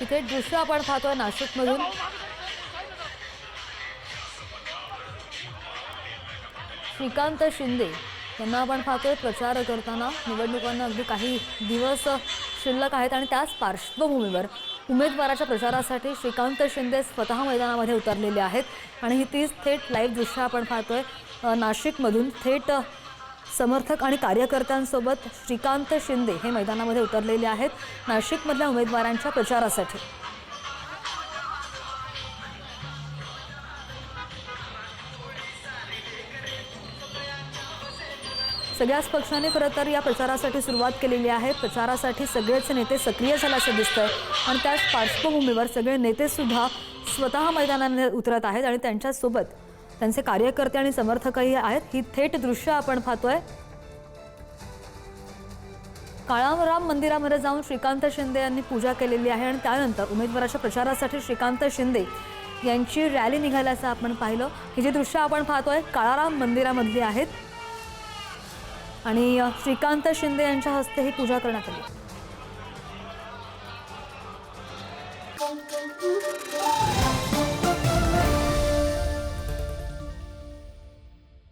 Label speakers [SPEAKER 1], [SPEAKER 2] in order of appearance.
[SPEAKER 1] तिथे दृश्य आपण पाहतोय नाशिकमधून. श्रीकांत शिंदे यांना आपण पाहतोय प्रचार करताना. निवडणुकांना अगदी काही दिवस शिल्लक आहेत आणि त्याच पार्श्वभूमीवर उमेदवाराच्या प्रचारासाठी श्रीकांत शिंदे स्वतः मैदानामध्ये उतरलेले आहेत. आणि ही तीच थेट लाईव्ह दृश्य आपण पाहतोय नाशिकमधून. थेट समर्थक आणि कार्यकर्त्यांसोबत श्रीकांत शिंदे हे मैदानामध्ये उतरलेले आहेत. नाशिकमधल्या उमेदवारांच्या प्रचारासाठी. सगळ्याच पक्षांनी खरं तर या प्रचारासाठी सुरुवात केलेली आहे. प्रचारासाठी सगळेच नेते सक्रिय झाल्याचं दिसतंय. आणि त्याच पार्श्वभूमीवर सगळे नेते सुद्धा स्वतः मैदानाने उतरत आहेत आणि त्यांच्यासोबत त्यांचे कार्यकर्ते आणि समर्थकही आहेत. ही थेट दृश्य आपण पाहतोय. काळाराम मंदिरामध्ये जाऊन श्रीकांत शिंदे यांनी पूजा केलेली आहे आणि त्यानंतर उमेदवाराच्या प्रचारासाठी श्रीकांत शिंदे यांची रॅली निघाल्याचं आपण पाहिलं. ही जी दृश्य आपण पाहतोय काळाराम मंदिरामधली आहेत. आणि श्रीकांत शिंदे यांच्या हस्ते ही पूजा करण्यात आली.